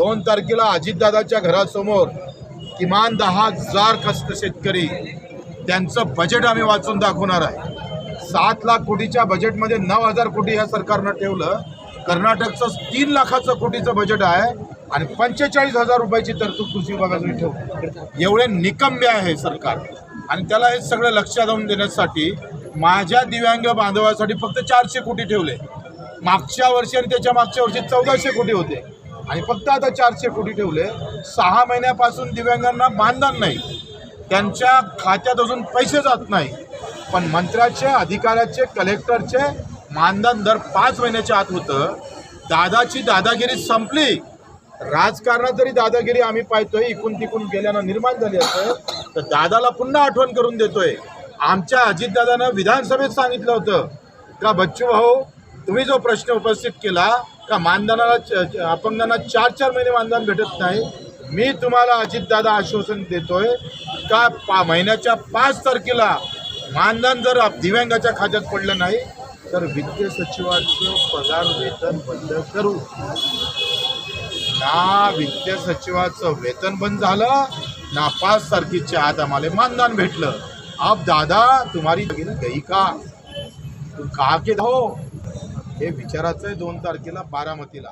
दोन तारखेला अजितदादाच्या घरासमोर किमान दहा हजार कष्ट शेतकरी त्यांचं बजेट आम्ही वाचून दाखवणार आहे. सात लाख कोटीच्या बजेटमध्ये नऊ हजार कोटी ह्या सरकारनं ठेवलं. कर्नाटकचं तीन लाखाचं कोटीचं बजेट आहे आणि पंचेचाळीस हजार रुपयाची तरतूद कृषी विभागासाठी ठेवली. एवढे निकम्य आहे सरकार. आणि त्याला हे सगळं लक्ष जाऊन देण्यासाठी माझ्या दिव्यांग बांधवासाठी फक्त चारशे कोटी ठेवले. मागच्या वर्षी आणि त्याच्या मागच्या वर्षी चौदाशे कोटी होते. आणि फक्त आता चारशे कोटी ठेवले. सहा महिन्यापासून दिव्यांगांना मानधन नाही. त्यांच्या खात्यात अजून पैसे जात नाही. पण मंत्र्याचे अधिकाऱ्याचे कलेक्टरचे मानधन दर पाच महिन्याच्या आत होतं. दादाची दादागिरी संपली. राजकारणात जरी दादागिरी आम्ही पाहतोय इकून तिकून गेल्यानं निर्माण झाली असं तर दादाला पुन्हा आठवण करून देतोय. आमच्या अजितदादानं विधानसभेत सांगितलं होतं का बच्चू भाऊ तुम्ही जो प्रश्न उपस्थित केला का मानधनाला अपंगांना चार चार महिने मानधन भेटत नाही. मी तुम्हाला अजितदादा आश्वासन देतोय का पा महिन्याच्या पाच तारखेला मानधन जर दिव्यांगाच्या खात्यात पडलं नाही तर वित्त सचिवाचं पगार वेतन बंद करू. ना वित्त सचिवाचं वेतन बंद झालं ना पाच तारखेच्या आत आम्हाला मानधन भेटलं. अब दादा तुम्हारी गई का? तू का के हो? हे विचारायचं आहे दोन तारखेला बारामतीला.